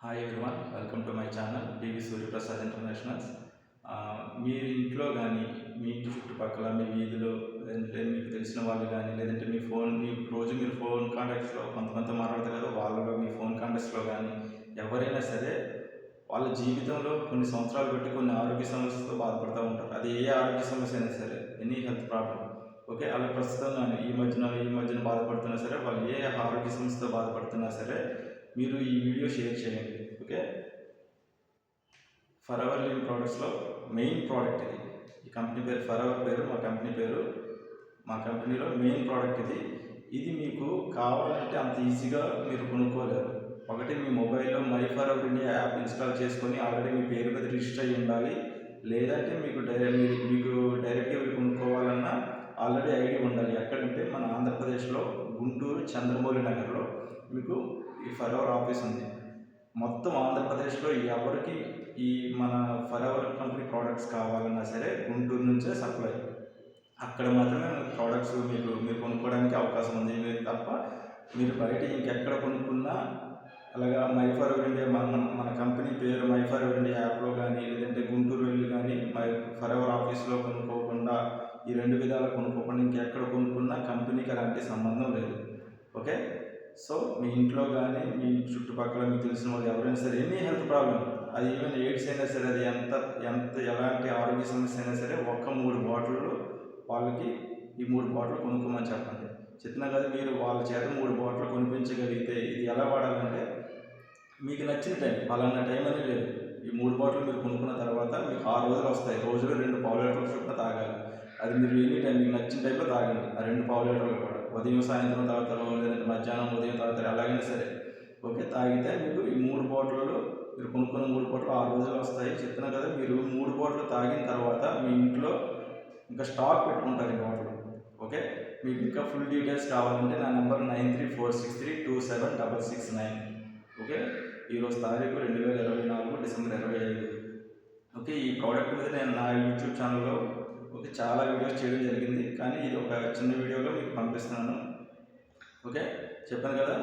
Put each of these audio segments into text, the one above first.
Hi everyone welcome to my channel BV Suryaprasad internationals మీ ఇంట్లో కానీ మీ ఇంటి చుట్టుపక్కల మీ వీధిలో లేదంటే మీకు తెలిసిన వాళ్ళు కానీ లేదంటే మీ ఫోన్ మీ రోజు మీరు ఫోన్ కాంటాక్ట్స్లో కొంతమంది మాట్లాడతారు కదా వాళ్ళలో మీ ఫోన్ కాంటాక్ట్స్లో కానీ ఎవరైనా సరే వాళ్ళ జీవితంలో కొన్ని సంవత్సరాలు పెట్టి కొన్ని ఆరోగ్య సమస్యలతో బాధపడుతూ ఉంటారు. అది ఏ ఆరోగ్య సమస్య అయినా సరే ఎనీ హెల్త్ ప్రాబ్లం ఓకే అలా ప్రస్తుతం కానీ ఈ మధ్యన ఈ మధ్యన బాధపడుతున్నా సరే వాళ్ళు ఏ ఆరోగ్య సమస్యతో బాధపడుతున్నా సరే మీరు ఈ వీడియో షేర్ చేయండి ఓకే? ఫర్ అవర్ లివింగ్ ప్రోడక్ట్స్లో మెయిన్ ప్రోడక్ట్ ఇది. ఈ కంపెనీ పేరు ఫర్ అవర్ పేరు మా కంపెనీ పేరు మా కంపెనీలో మెయిన్ ప్రోడక్ట్ ఇది. ఇది మీకు కావాలంటే అంత ఈజీగా మీరు కొనుక్కోలేరు. ఒకటి మీ మొబైల్లో my forever India app install చేసుకొని ఆల్రెడీ మీ పేరు మీద రిజిస్టర్ అయ్యి ఉండాలి. లేదంటే మీకు డైరెక్ట్ మీరు మీకు డైరెక్ట్గా మీరు కొనుక్కోవాలన్నా ఆల్రెడీ ఐడి ఉండాలి. ఎక్కడంటే మన ఆంధ్రప్రదేశ్లో గుంటూరు చంద్రమౌళి నగర్లో. మీకు ఈ ఫర్ ఆఫీస్ ఉంది. మొత్తం ఆంధ్రప్రదేశ్లో ఎవరికి ఈ మన ఫర్ కంపెనీ ప్రోడక్ట్స్ కావాలన్నా సరే గుంటూరు నుంచే సప్లై. అక్కడ మాత్రమే ప్రోడక్ట్స్ మీకు మీరు కొనుక్కోవడానికి అవకాశం ఉంది. మీరు తప్ప మీరు బయట ఇంకెక్కడ కొనుక్కున్నా అలాగా మై ఫర్ ఇండియా మన మన కంపెనీ పేరు మై ఫర్ ఇండియా యాప్లో కానీ లేదంటే గుంటూరు వెళ్ళి కానీ మై ఫర్ ఎవర్ ఆఫీస్లో కొనుక్కోకుండా ఈ రెండు విధాలు కొనుక్కోకుండా ఇంకెక్కడ కొనుక్కున్నా కంపెనీకి అలాంటి సంబంధం లేదు. ఓకే? సో మీ ఇంట్లో కానీ మీ చుట్టుపక్కల మీకు తెలిసిన వాళ్ళు ఎవరైనా సరే ఎనీ హెల్త్ ప్రాబ్లం అది ఈవెన్ ఎయిడ్స్ అయినా సరే అది ఎంత ఎంత ఎలాంటి ఆరోగ్య సమస్య అయినా సరే ఒక్క మూడు బాటిళ్ళు వాళ్ళకి ఈ మూడు బాటిల్ కొనుక్కోమని చెప్పండి. చెప్పినా కదా మీరు వాళ్ళ చేత మూడు బాటిల్ కొనిపించగలిగితే ఇది ఎలా వాడాలంటే మీకు నచ్చిన టైం పలానా టైం అనేది లేదు. ఈ మూడు బాటిల్ మీరు కొనుక్కున్న తర్వాత మీకు ఆరు రోజులు వస్తాయి. రోజులో రెండు పావు లీటర్ల చొప్పున తాగాలి. అది మీరు ఎనీ టైం మీకు నచ్చిన టైంలో తాగండి. ఆ రెండు పావు లీటర్లు కూడా. ఉదయం సాయంత్రం తాగుతారు లేదంటే మధ్యాహ్నం ఉదయం తాగుతారు ఎలాగైనా సరే. ఓకే తాగితే మీకు ఈ మూడు బాటిళ్ళు మీరు కొనుక్కున్న మూడు బాటిల్ ఆరు రోజులు వస్తాయి. చెప్తున్నా కదా మీరు మూడు బాటిల్ తాగిన తర్వాత మీ ఇంట్లో ఇంకా స్టాక్ పెట్టుకుంటారు ఈ బాటిల్ ఓకే మీకు ఇంకా ఫుల్ డీటెయిల్స్ కావాలంటే నా number nine three four six three two seven double six nine. Okay ఈరోజు తారీఖు రెండు వేల ఇరవై నాలుగు డిసెంబర్ ఇరవై ఐదు. ఓకే ఈ ప్రోడక్ట్ మీద నేను నా యూట్యూబ్ ఛానల్లో ఓకే చాలా వీడియోస్ చేయడం జరిగింది. కానీ ఇది ఒక చిన్న వీడియోగా మీకు పంపిస్తున్నాను. ఓకే? చెప్పాను కదా?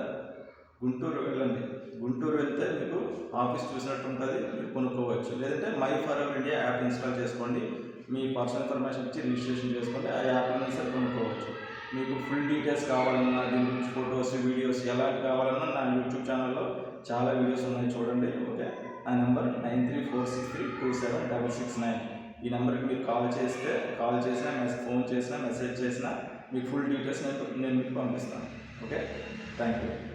గుంటూరు వెళ్ళండి. గుంటూరు వెళ్తే మీకు ఆఫీస్ చూసినట్టు ఉంటుంది. మీరు కొనుక్కోవచ్చు. లేదంటే my forever India app install చేసుకోండి. మీ పర్సనల్ ఇన్ఫర్మేషన్ ఇచ్చి రిజిస్ట్రేషన్ చేసుకోండి. ఆ యాప్ నుంచి సరే కొనుక్కోవచ్చు. మీకు ఫుల్ డీటెయిల్స్ కావాలన్నా దీని గురించి ఫొటోస్ వీడియోస్ ఎలా కావాలన్నా నా యూట్యూబ్ ఛానల్లో చాలా వీడియోస్ ఉన్నాయి చూడండి. ఓకే? నా number nine three four six three two seven double six nine. ఈ నెంబర్కి మీరు కాల్ చేస్తే కాల్ చేసినా మెసేజ్ ఫోన్ చేసినా మెసేజ్ చేసినా మీకు ఫుల్ డీటెయిల్స్ నేను నేను మీకు పంపిస్తాను. ఓకే? Thank you